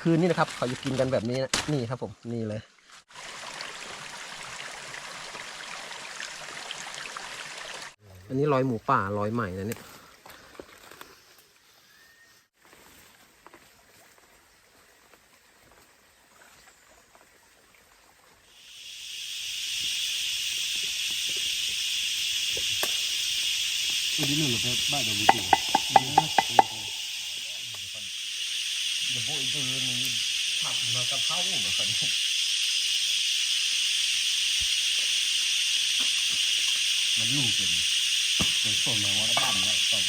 คืนนี่นะครับ เขาจะกินกันแบบนี้นะนี่ครับผมนี่เลย อันนี้รอยหมูป่ารอยใหม่นะเนี่ยตัวนี้หนึ่งเลยบ้านเดี๋ยววิจิเดี๋ยวพวกอีกตัวนี้ กับข้าวเหมือนกันมันลูกเป็นเดี๋ยวส่งมาว่าบ้านแล้วต้อง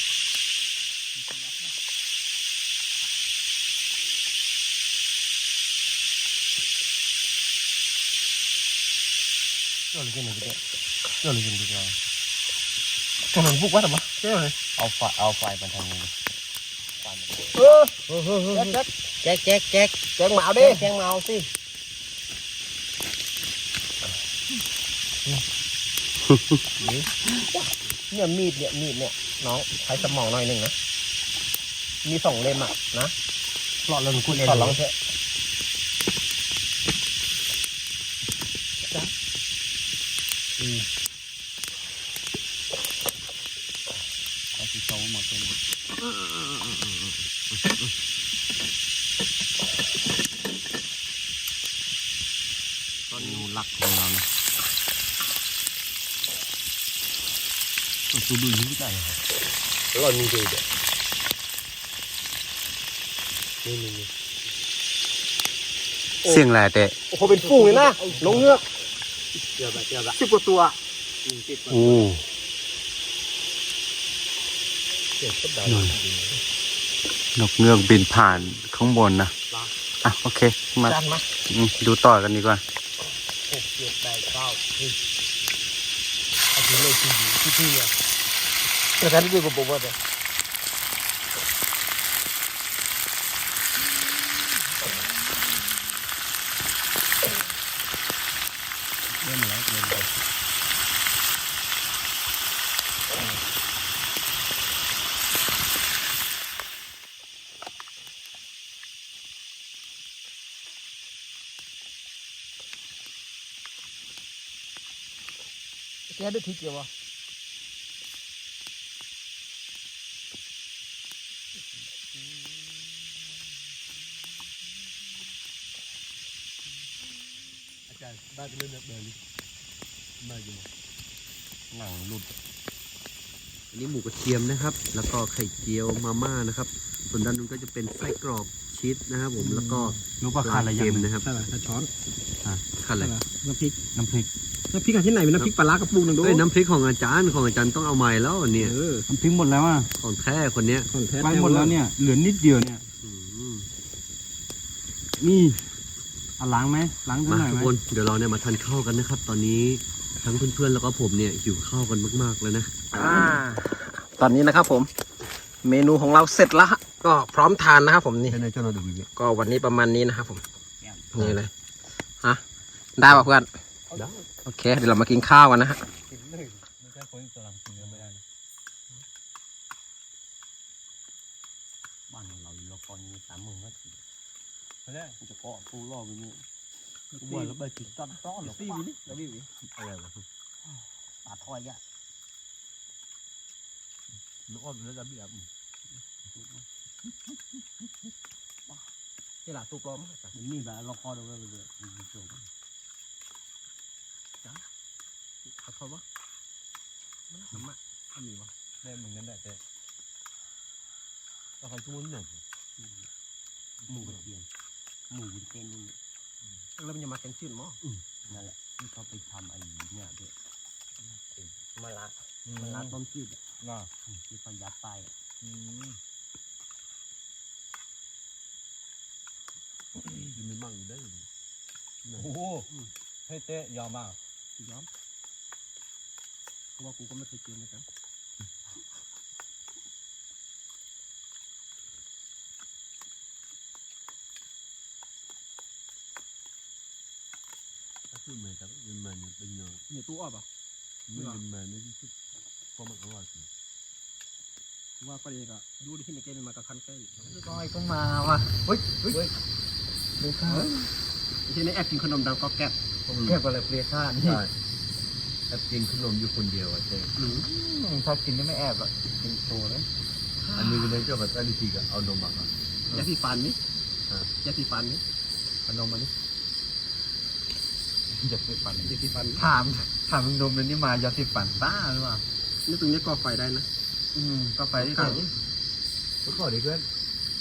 เจ้าเลยกินหนึ่งเจ้าเจ้าเลยเป็นดีกว่าขนมพวกวัดหรอวะเจ้าเลยเอาไฟเอาไฟมาทางนี้ แจ๊กแจ๊กแจ๊กแจ๊กหมาเอาดิแจ๊กหมาเอาสิเนี่ยมีดเนี่ยมีดเนี่ยน้องใช้สมองหน่อยหนึ่งนะมีสองเล่มอะนะเพราะเราคุยขอลองเถอะ เอาที่โซ่หมดเลยตอนนี้หลักของเรานะ ตัวดูยิ่งใหญ่ครับเรามีดูเด็นี่นี่นี่เสียงอะไรแต่โอ้โหเป็นฝูงเลยนะนกเงือกเจียบละเจียบละสิบกว่าตัวติดโอ้เจียบก็ได้นกเงือกบินผ่านข้างบนนะอะโอเคมาจันมาอืมดูต่อกันดีกว่าหกเจ็ดแปดเก้าสิบเอาทีเลยทีดีที่ที่อะแต่การที่ดูกับผมว่าเนี่ย เล่นแล้วเล่นแล้ว แกได้ทีเกี่ยววะอาจารย์บ้านเล่นแบบเดินมาอยู่หนังหลุดอันนี้หมูกระเทียมนะครับ แล้วก็ไข่เจียวมาม่านะครับ ส่วนด้านนู้นก็จะเป็นไส้กรอกชีสนะครับ ผม แล้วก็รู้ป่ะขาดอะไรอย่างเค็มหนึ่งนะครับใช่ป่ะช้อนขั้นอะไรใช่ป่ะน้ำพริกน้ำพริก น้ำพริกอันที่ไหนเป็นน้ำพริกปลาร้ากระปุกหนึ่งด้วยเอ้ยน้ำพริกของอาจารย์ของอาจารย์ต้องเอาใหม่แล้วเนี่ย เออน้ำพริกหมดแล้วอะของแท้คนเนี้ย ของแท้ไปหมดแล้วเนี่ย เหลือนิดเดียวเนี่ย อืมนี่ เอาล้างไหมล้างเท่ามาไหร่ทุไหกมคนเดี๋ยวเราเนี่ยมาทานข้าวกันนะครับ ตอนนี้ทั้งเพื่อนๆแล้วก็ผมเนี่ยหิวข้าวกันมากๆเลยนะอ่าตอนนี้นะครับผม เมนูของเราเสร็จแล้วฮะก็พร้อมทานนะครับผมนี่เป็นในเจ้าหน้าที่ก็วันนี้ประมาณนี้นะครับผมนี่เลยฮะได้ป่ะเพื่อนได้โอเค เดี๋ยวเรามากินข้าวกันนะฮะไม่ใช่คนกำลังกินไม่ได้นะบ้านเราอยู่ละครมีสามหมื่นนาทีไป แล้วมันจะเกาะปูรอบไปนี่กูว่าแล้วไปติดตั้มต้อนหรอซีวินี่แล้ววิวิอะไรวะปลาทอยอะนึกออกแล้วจะเบียบนี่แหละตูปลอมมากจ้ะมันมีแบบละครเอาไว้เลยมันจบขอโทษวะมันน่าขำอะอันนี้วะได้เหมือนกันได้แต่ละครชั่วโมงหนึ่งหมูกระเทียม หมูกระเทียมนี่แล้วมันจะมาแกงชื่นมั้งนั่นแหละที่เขาไปทำไอ้เนี่ยด้วยมาละมันร้านต้มจืดอะน่าที่เขายัดไปอะยังมีมั่งอยู่ได้อยู่โอ้โหให้เตะยอมมาก ยอมเพราะว่ากูก็ไม่เคยกินเหมือนกัน ถ้าขึ้นมาแต่ยังมาเนี่ยเป็นเงาเนี่ยตู้อ้อป่ะไม่ยังมาในที่สุดเพราะมันอร่อยจริว่าก็เลยก็ดูดิที่ในเกมมันมากับคันใกล้ก้อยก็มาว่ะเฮ้ยเฮ้ยที่นี่แอบกินขนมดังก็แก๊บแค่อะไรเปรี้ยข้านี่ ใช่แอบกินขนมอยู่คนเดียวอะเจ๊ถ้ากินไม่แอบอะกินโชว์เลยอันนี้ก็เลยเจ้าแบบตั้ทีกับเอานมมาครับยาสีฟันนี่ยาสีฟันนี่ขนมมันนี่ จะไปปั่นยาสีฟันถามถามมึงดมเลยนี่มายาสีปั่นบ้าหรือเปล่านี่ตรงนี้ก่อไฟได้นะ อืมก็ไปที่ไหนเมื่อก่อนเด็กเพื่อน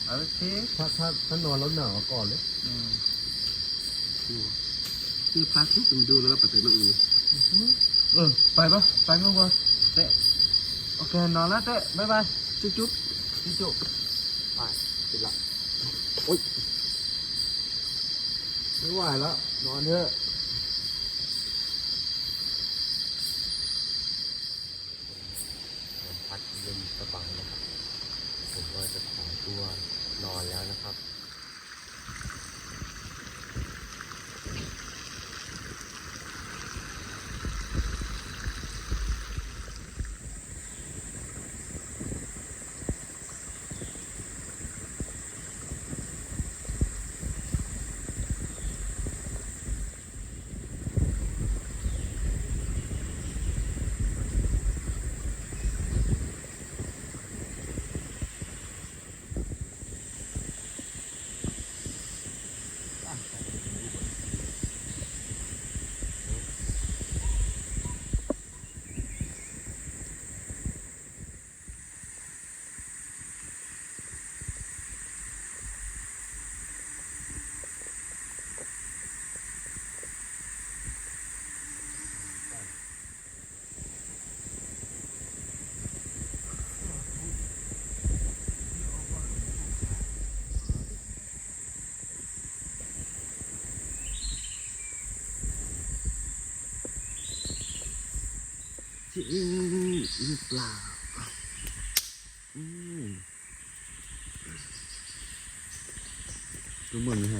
โอเคถ้าถ้าถ้านอนแล้วหนาวก่อนเลยอืมนี่พักที่ผมดูแล้วก็ปฏิบัติอื่นเออไปปะไปเมื่อวานเตะโอเคนอนแล้วเตะบ๊ายบายจุ๊บจุ๊บจิ๊จุไม่ไหวแล้วนอนเถอะ พักเย็นสบายนะครับ ผมก็จะขอตัวนอนแล้วนะครับ จริงหรือเปล่าอืม รู้เหมือนหาย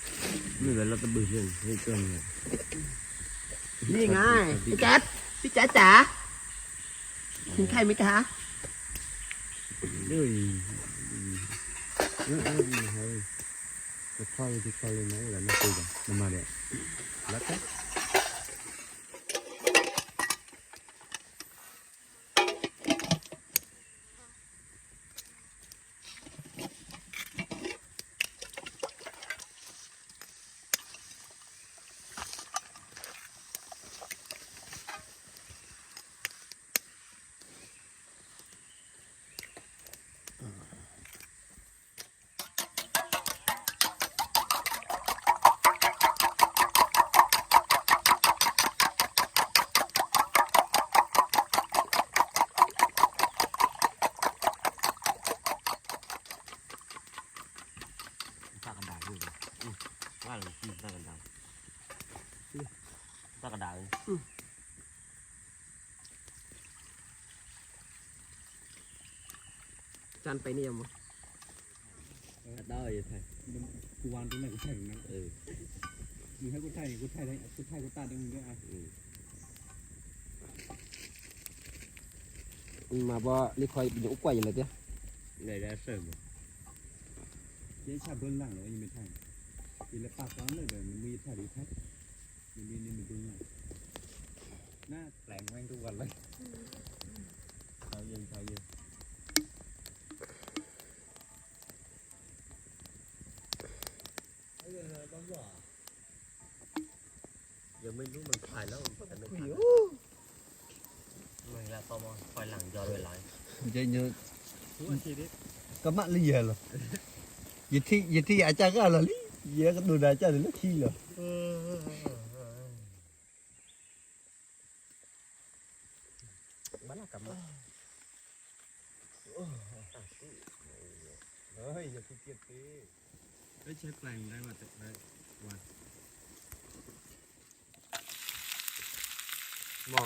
ตัวกูดูจักกับดีนั่นแหละเป็นมาเป็นมากูดมามามามีแต่บอสมีหนึ่งโอ้เดี๋ยวมันมันอยู่นี่อ๋อเดี๋ยวเล่นน้ำดื่มเดี๋ยวอู้ดับปลาเค็มม้ออีอู้ดับกะปละลาปัตะนเบนทอดดิมือกะละปันนี่กระเป๋าเลยรู้เปล่านี่แหละเราตะบือเรื่องให้เกินเลยนี่ไงพี่แจ๊ดพี่แจ๊ดจ๋ากินไข่ไหมคะเฮ้ยเออเออมีเฮ้ยจะเข้าที่เข้าเลยนะเวลาไม่คุยกันมันมาเนี่ยแล้วก็ตากระดาษด้วยว่าหรือที่ตากระดาษ ตากระดาษจานไปนี่ยังมั้งได้ใช่กูวางตรงไหนกูใช่ตรงนั้นเออมึงให้กูถ่ายกูถ่ายได้กูถ่ายกูตัดได้มึงด้วยอะ มาบ่นี่คอยเป็นอุกไก่อย่างไรเตี้ย เลยได้เสริม เจ๊ชาเบิ้ลหลังแล้วยังไม่ถ่ายอีละปากร้อนเลยเดี๋ยวมันมีถ่ายดีทัดมันมีนี่มันดูหน้าแปลงแม่งทุกวันเลย เช้าเย็นเช้าเย็น ยัง ไม่รู้มันถ่ายแล้วแต่ไม่ถ่ายไม่ละตอมคอยหลังย้อนเวลาจะเยอะทุกวันทีนี้ก็มัดเลยเหรอยิที่ยิที่อาจารย์ก็อะไรลิเยอะก็ดูอาจารย์เลยขี้เหรอ บ้านละกับมา เฮ้ยอย่าขี้เกียจตี ไม่ใช่แปลงได้มาแต่ได้วัน หมอ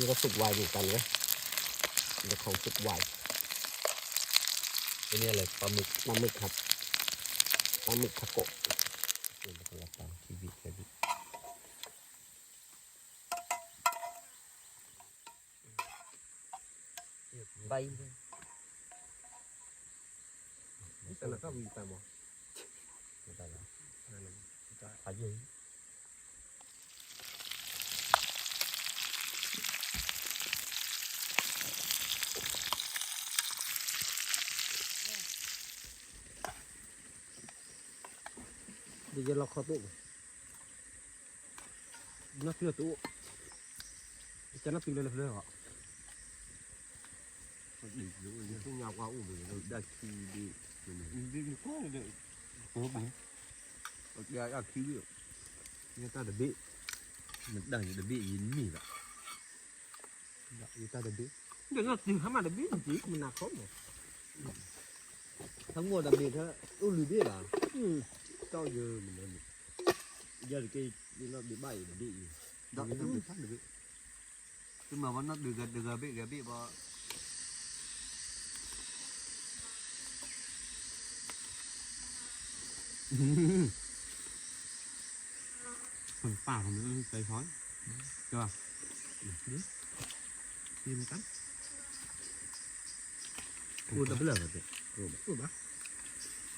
นี่ก็สุกไวเหมือนกันนะเดี๋ยวของสุกไวไอ้นี่อะไรปลาหมึกปลาหมึกครับปลาหมึกทาโกะเป็นคนละปลาทีวีแค่นี้ใบแต่ละก็มีไปหมดไม่ได้แล้วนั่นปลาเยอะเดี๋ยวเราเข้าตู้นักเพื่อตู้จะนับปีเลย เลยเหรอดีรู้เนี่ยพวกยาวกว่าอุ้มเลยได้ทีดีดีดีก็เลยโอ้โหยาอยากคิวเนี่ยตาเดบิมันได้เดบิยินมีล cao giờ mình làm giờ thì cái nó bị bảy bị đó nó bị phát được nhưng mà vẫn nó được gần được gần bị gần bị bỏ. Phần bảo nó cây khói. Chưa? Biết tim cắn udah belar berarti udah udah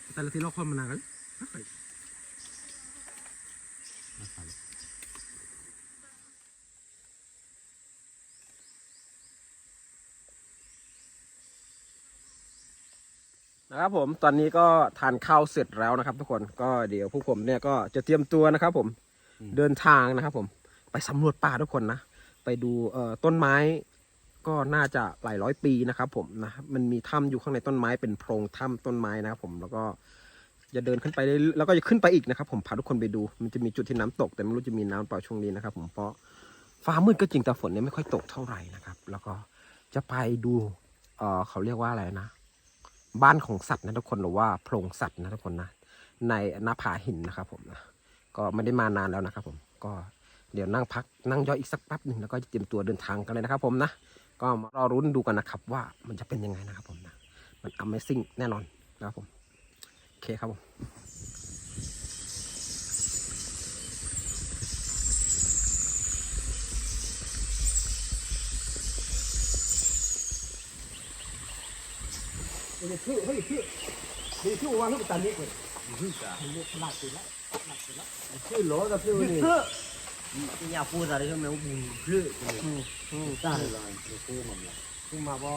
kita lihat lokal menang kan นพูดแต่เปลือกเลยพูดปะแต่ละทีเราความมานานกันนะครับผมตอนนี้ก็ทานข้าวเสร็จแล้วนะครับ ทุกคนก็เดี๋ยวพวกผมเนี่ยก็จะเตรียมตัวนะครับ ผมเดินทางนะครับ ผมไปสำรวจป่าทุกคนนะไปดูเอ่อต้นไม้ก็น่าจะหลายร้อยปีนะครับ ผมนะมันมีถ้ำอยู่ข้างในต้นไม้เป็นโพรงถ้ำต้นไม้นะครับ ผมแล้วก็ จะเดินขึ้นไปเรื่อยๆแล้วก็จะขึ้นไปอีกนะครับ ผมพาทุกคนไปดู มันจะมีจุดที่น้ำตก แต่ไม่รู้จะมีน้ำเปล่าช่วงนี้นะครับ ผมเพราะฟ้ามืดก็จริงแต่ฝนเนี่ยไม่ค่อยตกเท่าไหร่นะครับ แล้วก็จะไปดูเออเขาเรียกว่าอะไรนะ บ้านของสัตว์นะทุกคนหรือว่าโพรงสัตว์นะทุกคนนะในหน้าผาหินนะครับ ผมนะก็ไม่ได้มานานแล้วนะครับ ผมก็เดี๋ยวนั่งพักนั่งย่อยอีกสักแป๊บหนึ่งแล้วก็จะเตรียมตัวเดินทางกันเลยนะครับ ผมนะก็มารอรุ้นดูกันนะครับ ว่ามันจะเป็นยังไงนะครับ ผมนะมัน Amazing แน่นอนนะครับผม เคครับผมเฮ้ยพี่เฮ้ยพี่เฮ้ยพี่วางลูกตาเล็กเลยลูกหลักสุดแล้วหลักสุดแล้วชื่อโหลกับชื่อนี่ที่อยากพูดอะไรก็ไม่รู้บุญชื่ออืมได้เลยชื่อมันละซึ่งมาว่า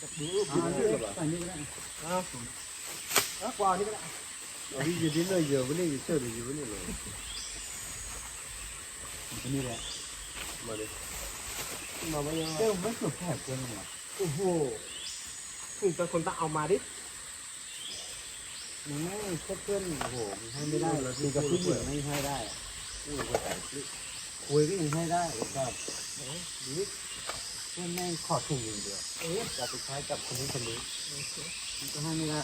จะดูอ่าดูชื่อแบบอันนี้ก็ได้ครับผม แล้วกว่านี้ก็ได้อันนี้อยู่ที่ไหนเยอะวันนี้ชื่ออยู่วันนี้เลยอันนี้แหละมาดิมาไม่ยังเอ้าไม่สุดแผลเกินหรอโอ้โหถึงเป็นคนต้องเอามาดิมันไม่แค่เกินโอ้โหมันให้ไม่ได้แล้วคือกับผู้หญิงไม่ให้ได้อุ้ยก็แต่คุยก็ยังให้ได้แบบนี่เพื่ อนแม่ขอถูกอย่างเดียวอ๊ะจะไปใช้กับคนนี้คนนี้มันก็ให้ไม่ได้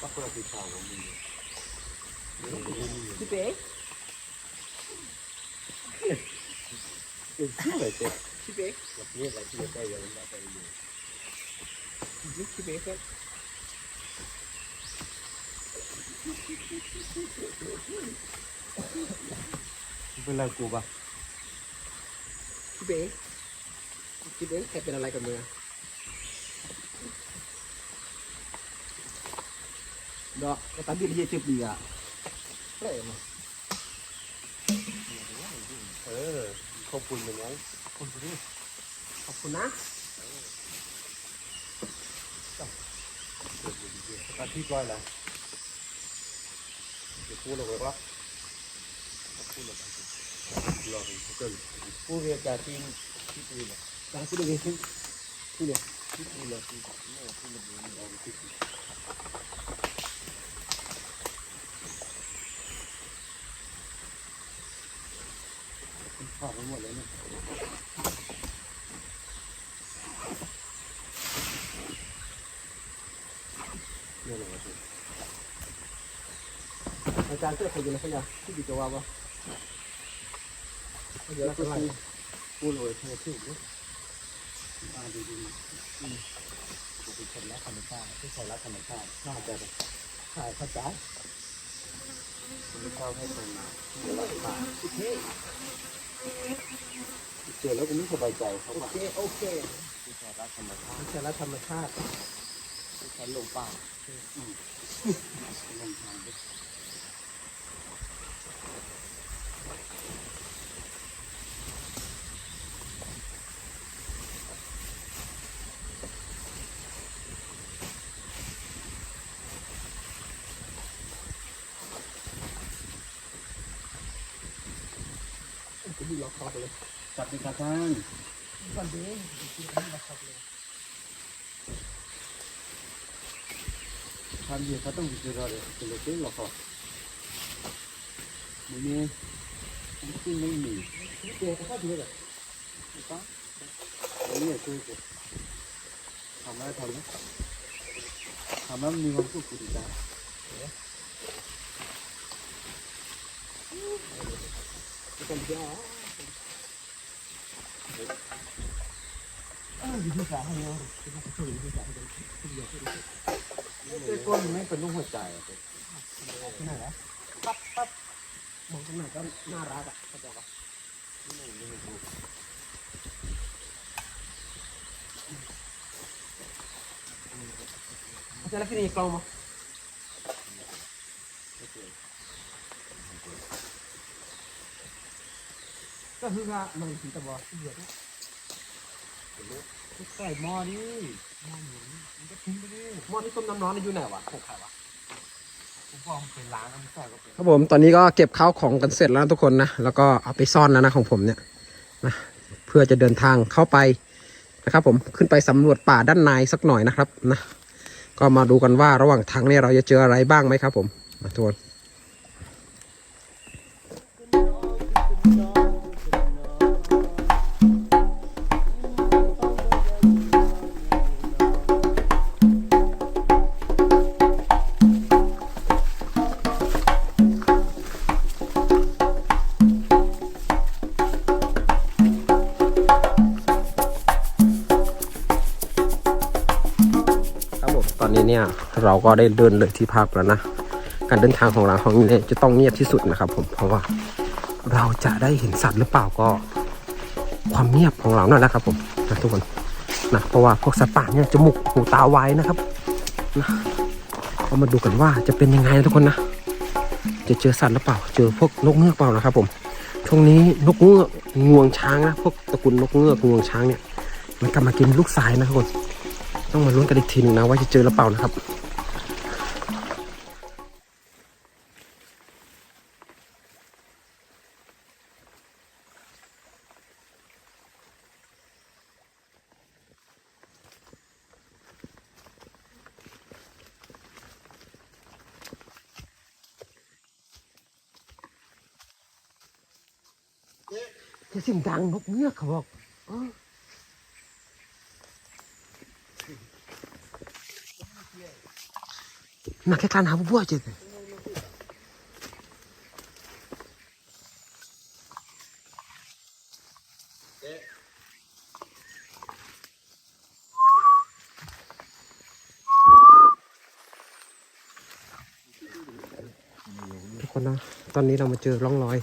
ก็คนละปีชาวของมึงพี่เป๊กชื่ออะไรเจ๊พี่เป๊กแบบนี้อะไรที่ใกล้ยังไม่ได้ยู่พี่เป๊ก ครับเป็นไรกูปะพี่เป๊กพี่เป๊กแกเป็นอะไรกับมือดอกกระตันดิบเยี่ยจุดดีอะเล่มาเออขอบคุณเป็นไงคนคนนี้ขอบคุณนะ ตัดที่ก้อยละพูดเลยว่าผู้เรียนจากทีมที่ตีเลยการพูดเลยที่ที่เลยที่ตีเลยที่ไม่ที่มันมันออ กาดไปหมดเลยเนี่ยอาจารย์เสื้อใครอยู่ในขยะที่ดีจะว่าวะเดี๋ยวเราจะไล่ผู้เลยเท่าที่เนี่ยอ่าดีดีอืมผมเป็นคนรักธรรมชาติที่เขารักธรรมชาติน่าจะใช่เข้าใจไม่เข้าให้คนมาโอเคเจอแล้วก็ไม่สบายใจเขาโอว่าเคโอเคที่ชารักธรรมชาติไม่ใช่รักธรรมชาติที่ฉันลงป่าลงทางจะดีล็อกคอไปเลย จับดีกระทั่งก่อนเด้งดีล็อกคอไปเลยทำ เยอะเขาต้องวิจารณ์เลยเป็นเรื่องหรอกครับไม่มีที่ไม่มีเจ๊ก็เข้าดีเลยก็ไม่มีช่วยกันทำอะไรทำนะทำแล้วมีความสุขดีจ้าเป็นเจ้าเอออยู่ที่สาให้เนาะเขาช่วยอยู่ที่สาให้เป็นที่เดียวที่เดียวเจ้าก้นไม่เป็นลูกหัวใจอะที่ไหนวะปั๊บปั๊บมองตรงไหนก็น่ารักอะเข้าใจปะอาจารย์ที่นี่กลองมั้ง ก็คือว่ามันสีตะบอที่เดียวใส่หม้อดิหม้อที่ต้มน้ำร้อนอยู่ไหนวะของใครวะผมบอกเป็นล้างน้ำใส่ก็เป็นครับผมตอนนี้ก็เก็บข้าวของกันเสร็จแล้วทุกคนนะแล้วก็เอาไปซ่อนแล้วนะของผมเนี่ยนะเพื่อจะเดินทางเข้าไปนะครับ ผมขึ้นไปสำรวจป่าด้านในสักหน่อยนะครับนะก็มาดูกันว่าระหว่างทางเนี่ยเราจะเจออะไรบ้างไหมครับ ผมมาทุกคน เราก็ได้เดินเลยที่พักแล้วนะ การเดินทางของเราของนี้เนี่ยจะต้องเงียบที่สุดนะครับ ผมเพราะว่าเราจะได้เห็นสัตว์หรือเปล่าก็ ความเงียบของเรานั่นแหละครับ ผมนะทุกคนนะเพราะว่าพวกสัตว์ป่าเนี่ยจมูกหูตาไวนะครับนะเรามาดูกันว่าจะเป็นยังไงนะทุกคนนะจะเจอสัตว์หรือเปล่า เจอพวกนกเงือกเปล่านะครับ ผมช่วงนี้นกเงือกงวงช้างนะพวกตระกูลนกเงือกงวงช้างเนี่ยมันกลับมากินลูกทรายนะครับผมต้องมาลุ้นกันอีกทีนึงนะว่าจะเจอหรือเปล่านะครับ งดังนกเงือกเขาบอกออน่าแค่การหาบัวเจอทุกคนนะ ตอนนี้เรามาเจอร่องรอย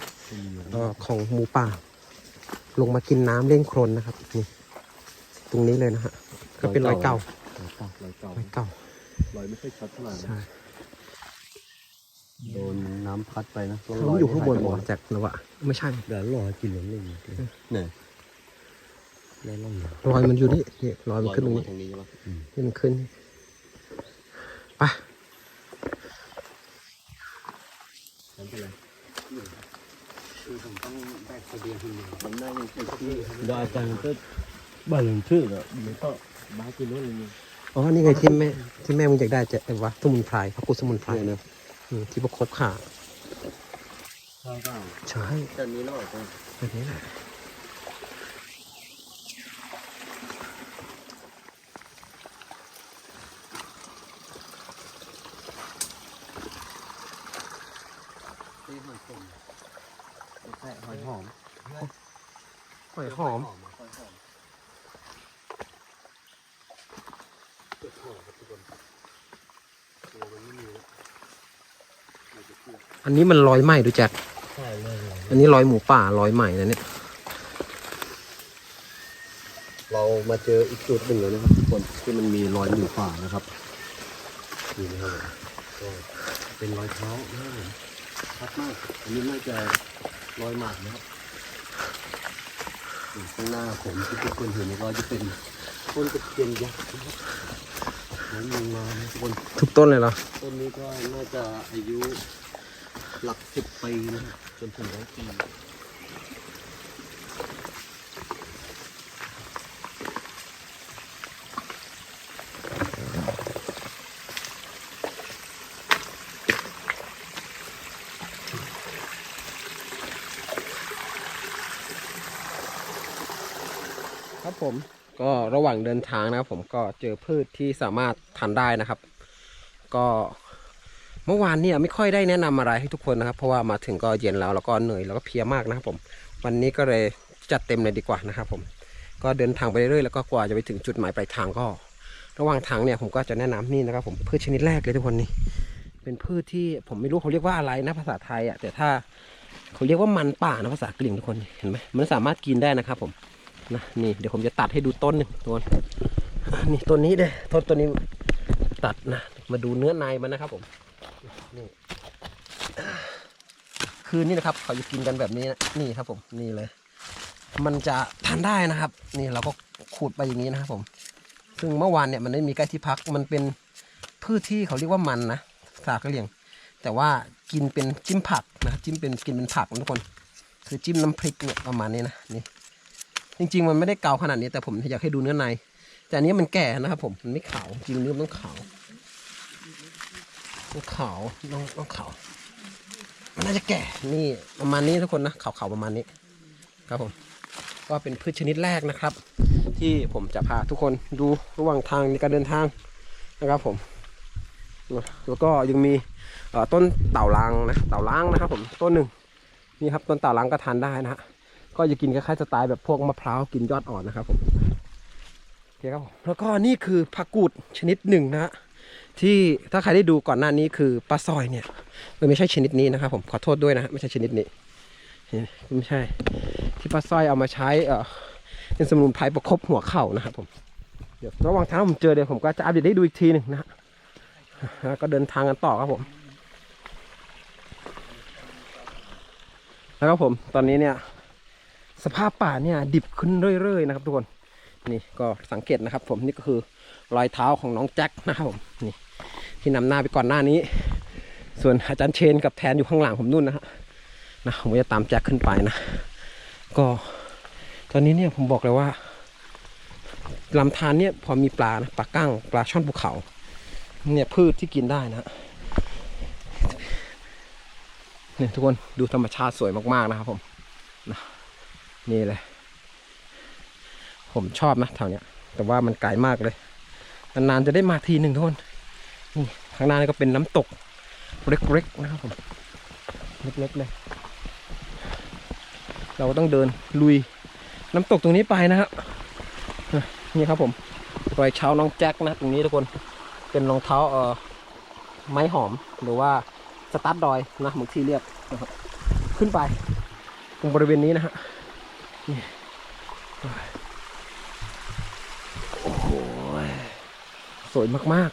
อของหมูป่า ลงมากินน้ำเล่นโคลนนะครับนี่ตรงนี้เลยนะฮะก็เป็นรอยเก่ารอยเก่ารอยเก่ารอยเก่ารอยไม่ค่อยชัดเท่าไหร่นะใช่โดนน้ำพัดไปนะเขาอยู่ข้างบนหมอแจ็คหรือวะไม่ใช่ เดี๋ยวรอกินหลงเลยเนี่ยได้ล่องอยู่รอยมันอยู่นี่นี่รอยมันขึ้นตรงนี้ทางนี้ใช่ปะนี่มันขึ้นไป นั่นเป็นไร คือผมต้องได้ทะเบียนคนเดียวมันทร์ก็บ้านหลังชื่อเหรอะมันก็บ้านกินรถเลยอ๋อ นี่ไงที่แม่ที่แม่มึงอยากได้จะไอ้วะสมุนไพรพระกุสมุนไพรเนี่ยนะที่ประคบขาใช่ใช่แต่นี้แล้วเรอแบบนี้แหละที่มันส่งใช่ หอยหอมหอยหอมอันนี้มันร้อยไหมดูแจ็คใช่เลยอันนี้ร้อยหมูป่าร้อยไหมนะเนี่ย เรามาเจออีกจุดหนึ่งแล้วนะครับทุกคนที่มันมีรอยหมูป่านะครับนี่นะครับผมเป็นรอยเท้านะครับผมชัดมาก อันนี้น่าจะรอยหมากนะครับอยู่ ข้างหน้าผมที่ทุกคนเห็นนี่ก็จะเป็นต้นตะเคียนยักษ์นะครับเหมือนมีมานะทุกคนทุกต้นเลยเหรอต้นนี้ก็น่าจะอายุหลักสิบปีนะครับจนถึงร้อยปี ผม ก็ระหว่างเดินทางนะครับผมก็เจอพืชที่สามารถทานได้นะครับ ก็เมื่อวานเนี่ยไม่ค่อยได้แนะนำอะไรให้ทุกคนนะครับ เพราะว่ามาถึงก็เย็นแล้วแล้วก็เหนื่อยแล้วก็เพลียมากนะครับผม วันนี้ก็เลยจัดเต็มเลยดีกว่านะครับผม ก็เดินทางไปเรื่อยๆแล้วก็กว่าจะไปถึงจุดหมายปลายทางก็ ระหว่างทางเนี่ยผมก็จะแนะนำนี่นะครับ ผมพืชชนิดแรกเลยทุกคนนี่เป็นพืชที่ผมไม่รู้เขาเรียกว่าอะไรนะภาษาไทยอะแต่ถ้าเขาเรียกว่ามันป่านะภาษากลิ่งทุกคนเห็นไหมมันสามารถกินได้นะครับผม นะนี่เดี๋ยวผมจะตัดให้ดูต้นหนึ่งต้นนี่ต้นนี้เด้ต้นตัวนี้ตัดนะมาดูเนื้อในมันนะครับผมนี่คือนี่นะครับ เขาจะกินกันแบบนี้นะนี่ครับผมนี่เลย มันจะทานได้นะครับ นี่เราก็ขูดไปอย่างนี้นะครับผม ซึ่งเมื่อวานเนี่ยมันไม่มีใกล้ที่พักมันเป็นพืชที่เขาเรียกว่ามันนะสากะเหลี่ยง แต่ว่ากินเป็นจิ้มผักนะจิ้มเป็นกินเป็นผักทุกคน คือจิ้มน้ำพริกเนี่ยประมาณนี้นะนี่ จริง ๆ มันไม่ได้เกาขนาดนี้แต่ผมอยากให้ดูเนื้อใน แต่อันนี้มันแก่นะครับผมมันไม่ขาวจริงเนื้อมันต้องขาวต้องขาวต้องต้องขาวมันน่าจะแก่นี่ประมาณนี้ทุกคนนะขาวๆประมาณนี้ ครับผม ก็เป็นพืชชนิดแรกนะครับ ที่ผมจะพาทุกคนดูระหว่างทางในการเดินทางนะครับผมแล้วก็ยังมีต้นเต่าลางนะเต่าล้างนะครับผมต้นหนึ่งนี่ครับต้นเต่าล้างก็ทานได้นะฮะ ก็จะกินคล้ายๆสไตล์แบบพวกมะพร้าวกินยอดอ่อนนะครับผมโอเคครับผมแล้วก็นี่คือผักกูดชนิดหนึ่งนะฮะที่ถ้าใครได้ดูก่อนหน้านี้คือปลาซอยเนี่ยมันไม่ใช่ชนิดนี้นะครับผมขอโทษด้วยนะฮะไม่ใช่ชนิดนี้ไม่ใช่ ที่ปลาซอยเอามาใช้เอ่อเป็นสมุนไพรประคบหัวเข่านะครับผมเดี๋ยวระหว่างทางผมเจอเดี๋ยวผมก็จะอัปเดตให้ดูอีกทีหนึ่งนะฮะแล้วก็เดินทางกันต่อครับผม แล้วก็ผมตอนนี้เนี่ย สภาพป่าเนี่ยดิบขึ้นเรื่อยๆนะครับทุกคนนี่ก็สังเกตนะครับ ผมนี่ก็คือรอยเท้าของน้องแจ็คนะครับผมนี่ที่นำหน้าไปก่อนหน้านี้ ส่วนอาจารย์เชนกับแทนอยู่ข้างหลังผมนู่นนะฮะนะผมจะตามแจ็คขึ้นไปนะ ก็ตอนนี้เนี่ยผมบอกเลยว่าลำธารเนี่ยพอมีปลานะปลากั้งปลาช่อนภูเขา เนี่ยพืชที่กินได้นะเนี่ยทุกคนดูธรรมชาติสวยมากๆนะครับผม นี่เลย ผมชอบนะแถวเนี้ย แต่ว่ามันไกลมากเลย นานๆจะได้มาทีหนึ่งทุกคนนี่ข้างหน้านี่ก็เป็นน้ำตกเล็กๆนะครับผมเล็กๆเลย เราต้องเดินลุยน้ำตกตรงนี้ไปนะครับอะนี่ครับผมรอยเช้าน้องแจ็คนะตรงนี้ทุกคนเป็นรองเท้าเอ่อไม้หอมหรือว่าสตาร์ทดอยนะบางที่เรียกนะครับขึ้นไปตรงบริเวณนี้นะฮะ นี่โอ้โห สวยมาก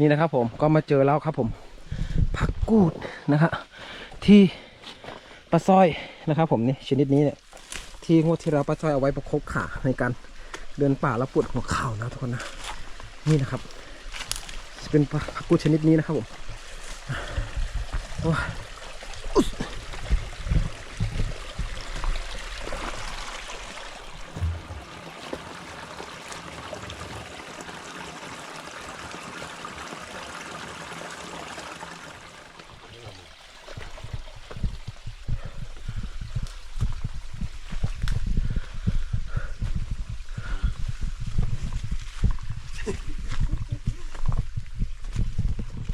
นี่นะครับผมก็มาเจอแล้วครับผมผักกูดนะครับที่ปลาสร้อยนะครับ ผมนี่ชนิดนี้เนี่ยที่งวดที่เราปลาสร้อยเอาไว้ประคบขาในการเดินป่าแล้วปวดหัวเข่านะทุกคนนะนี่นะครับ เป็นผักกูดชนิดนี้นะครับผมโอ้ยอุ๊ย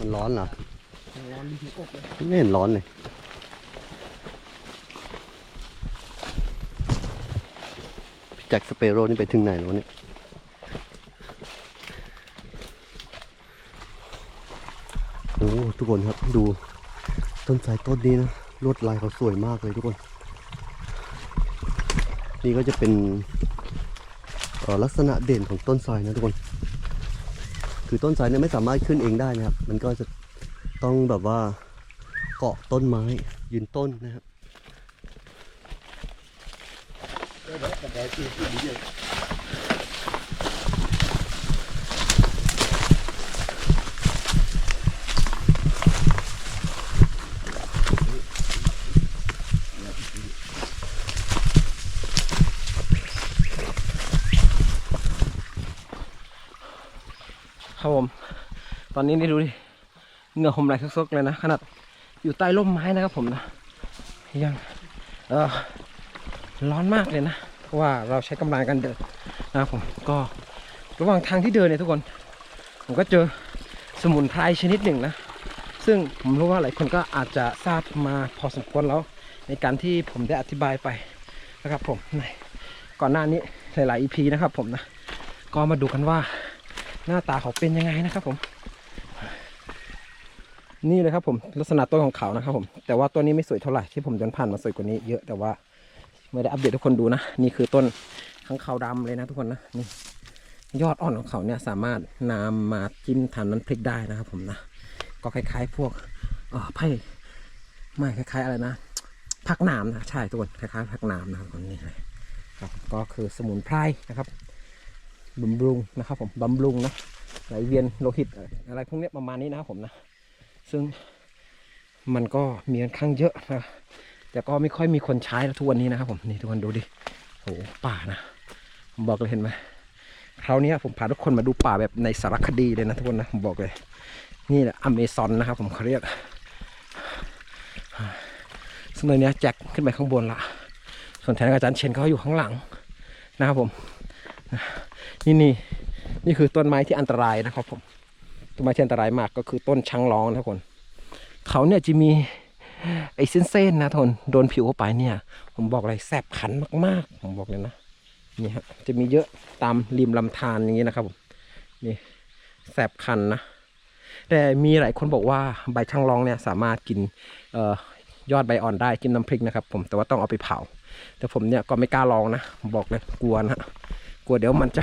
มันร้อนเหรอ ร้อนดีอกเลย ไม่เห็นร้อนเลยพี่แจ็คสเปโร่นี่ไปถึงไหนแล้วเนี่ยโอ้ทุกคนครับดูต้นไทรต้นนี้นะลวดลายเขาสวยมากเลยทุกคน นี่ก็จะเป็นออลักษณะเด่นของต้นไทรนะทุกคน คือต้นไทรเนี่ยไม่สามารถขึ้นเองได้นะครับ มันก็จะต้องแบบว่า เกาะต้นไม้ยืนต้นนะครับครับผม ตอนนี้นี่ดูดิ เหงื่อผมไหลซกๆเลยนะ ขนาด อยู่ใต้ร่มไม้นะครับผมนะยังเออร้อนมากเลยนะเพราะว่าเราใช้กำลังการเดินนะครับผมก็ระหว่างทางที่เดินเนี่ยทุกคน ผมก็เจอสมุนไพรชนิดหนึ่งนะ ซึ่งผมรู้ว่าหลายคนก็อาจจะทราบมาพอสมควรแล้ว ในการที่ผมได้อธิบายไปนะครับผมในก่อนหน้านี้หลายๆ EP นะครับผมนะ ก็มาดูกันว่าหน้าตาเขาเป็นยังไงนะครับผม นี่เลยครับผมลักษณะต้นของเขานะครับผมแต่ว่าต้นนี้ไม่สวยเท่าไหร่ที่ผมเดินผ่านมาสวยกว่านี้เยอะแต่ว่าไม่ได้อัปเดตทุกคนดูนะ นี่คือต้นข้างเขาดำเลยนะทุกคนนะนี่ยอดอ่อนของเขาเนี่ยสามารถนำมาจิ้มทำน้ำพริกได้นะครับผมนะก็คล้ายๆ พวกเออไผ่ไม่คล้าย ๆ อะไรนะผักหนามนะใช่ทุกคนคล้ายๆผักหนามนะครับคนนี้เลยครับก็คือสมุนไพรนะครับบำรุงนะครับผมบำรุงนะไหลเวียนโลหิตอะไรพวกนี้ประมาณนี้นะครับผมนะ ซึ่งมันก็มีค่อนข้างเยอะนะแต่ก็ไม่ค่อยมีคนใช้แล้วทุกวันนี้นะครับผมนี่ทุกคนดูดิโหป่านะผมบอกเลยเห็นไหมคราวนี้ผมพาทุกคนมาดูป่าแบบในสารคดีเลยนะทุกคนนะผมบอกเลย นี่แหละอเมซอนนะครับผมเขาเรียกซึ่งตอนนี้แจ็คขึ้นไปข้างบนละส่วนแทนอาจารย์เชนเขาอยู่ข้างหลังนะครับผมนี่นี่นี่คือต้นไม้ที่อันตรายนะครับผม ต้นไม้ที่อันตรายมากก็คือต้นช้างร้องนะทุกคนเขาเนี่ยจะมีไอ้เส้นๆนะทุกคนโดนผิวเข้าไปเนี่ย ผมบอกเลยแสบขันมากๆ ผมบอกเลยนะนี่ฮะจะมีเยอะตามริมลำธารอย่างนี้นะครับผมนี่แสบคันนะแต่มีหลายคนบอกว่าใบช้างร้องเนี่ยสามารถกินเอ่อยอดใบอ่อนได้กินน้ำพริกนะครับ ผมแต่ว่าต้องเอาไปเผา แต่ผมเนี่ยก็ไม่กล้าลองนะผมบอกเลยกลัวนะกลัวเดี๋ยวมันจะ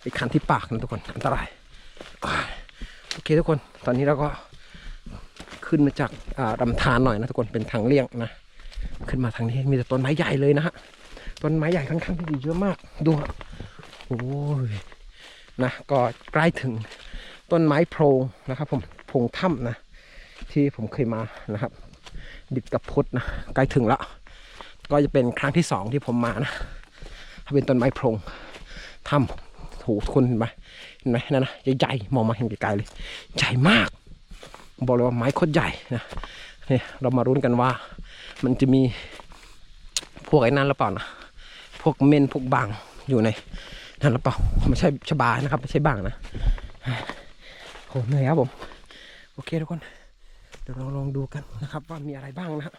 ไปคันที่ปากนะทุกคนอันตรายอ่า โอเคทุกคนตอนนี้เราก็ขึ้นมาจากอ่าลำธารหน่อยนะทุกคนเป็นทางเลี่ยงนะ ขึ้นมาทางนี้มีแต่ต้นไม้ใหญ่เลยนะฮะต้นไม้ใหญ่ค่อนข้างที่จะเยอะมากดูโอ้ยนะก็ใกล้ถึงต้นไม้โพรงนะครับ ผมโพรงถ้ำนะ ที่ผมเคยมานะครับ ดิบกับพุทธนะใกล้ถึงและก็จะเป็นครั้งที่สองที่ผมมานะถ้าเป็นต้นไม้โพรงถ้ำโหคุณเห็นไหม เห็นไหมนั่นนะใหญ่ๆมองมาเห็นไกลๆเลยใหญ่มาก บอกเลยว่าไม้โคตรใหญ่นะนี่เรามารุ้นกันว่า มันจะมีพวกไอ้นั่นหรือเปล่านะพวกเม่นพวกบางอยู่ในนั่นหรือเปล่าไม่ใช่ชบานะครับไม่ใช่บางนะโหเหนื่อยครับผม โอเคทุกคน เดี๋ยวเราลองดูกันนะครับว่ามีอะไรบ้างนะฮะ